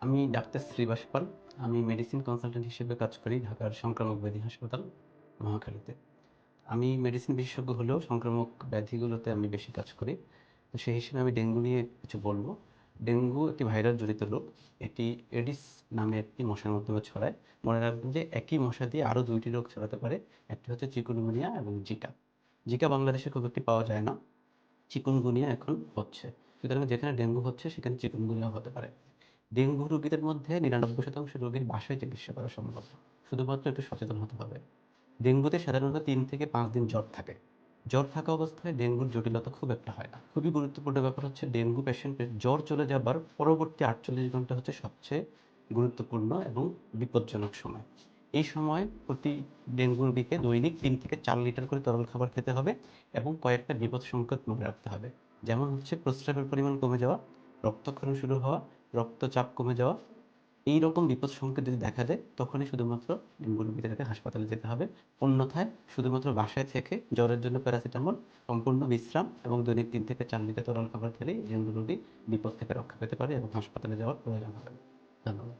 আমি ডাক্তার শ্রীবাস পাল। আমি medicine consultant হিসেবে কাজ করি ঢাকার সংক্রামক ব্যাধি হাসপাতাল মহাখালীতে। আমি মেডিসিন বিশেষজ্ঞ হলেও সংক্রামক ব্যাধিগুলোতে আমি বেশি কাজ করি। তো সেই হিসেবে আমি ডেঙ্গু নিয়ে কিছু বলব। ডেঙ্গু একটি ভাইরাস জড়িত রোগ। এটি এডিস নামে একটি মশার মাধ্যমে ছড়ায়। মনে রাখবেন যে একই মশা দিয়ে আরও দুইটি রোগ ছড়াতে পারে। একটি হচ্ছে চিকুনগুনিয়া এবং জিকা। জিকা বাংলাদেশে খুব একটি পাওয়া যায় না। চিকুনগুনিয়া এখন হচ্ছে। সুতরাং যেখানে ডেঙ্গু হচ্ছে, সেখানে চিকুনগুনিয়া হতে পারে। ডেঙ্গু রোগীদের মধ্যে নিরানব্বই শতাংশ রোগীর বাসায় চিকিৎসা করা সম্ভব। শুধুমাত্র একটু সচেতন হতে হবে। ডেঙ্গুতে সাধারণত তিন থেকে পাঁচ দিন জ্বর থাকে। জ্বর থাকা অবস্থায় ডেঙ্গুর জটিলতা খুব একটা হয় না। খুবই গুরুত্বপূর্ণ ব্যাপার হচ্ছে ডেঙ্গু পেশেন্টের জ্বর চলে যাবার পরবর্তী আটচল্লিশ ঘণ্টা হচ্ছে সবচেয়ে গুরুত্বপূর্ণ এবং বিপজ্জনক সময়। এই সময় প্রতি ডেঙ্গু রোগীকে দৈনিক তিন থেকে চার লিটার করে তরল খাবার খেতে হবে এবং কয়েকটা বিপদ সংকেত মনে রাখতে হবে। যেমন হচ্ছে প্রস্রাবের পরিমাণ কমে যাওয়া, রক্তক্ষরণ শুরু হওয়া রক্তচাপ কমে যাওয়া এই রকম বিপদ সংকেত যদি দেখা দেয়, তখনই শুধুমাত্র রোগীদেরকে হাসপাতালে যেতে হবে অন্যথায় শুধুমাত্র বাসায় থেকে জ্বরের জন্য প্যারাসিটামল, সম্পূর্ণ বিশ্রাম এবং দৈনিক তিন থেকে চার লিটার তরল খাবার খেলেই এই রোগী বিপদ থেকে রক্ষা পেতে পারে এবং হাসপাতালে যাওয়ার প্রয়োজন হবে। ধন্যবাদ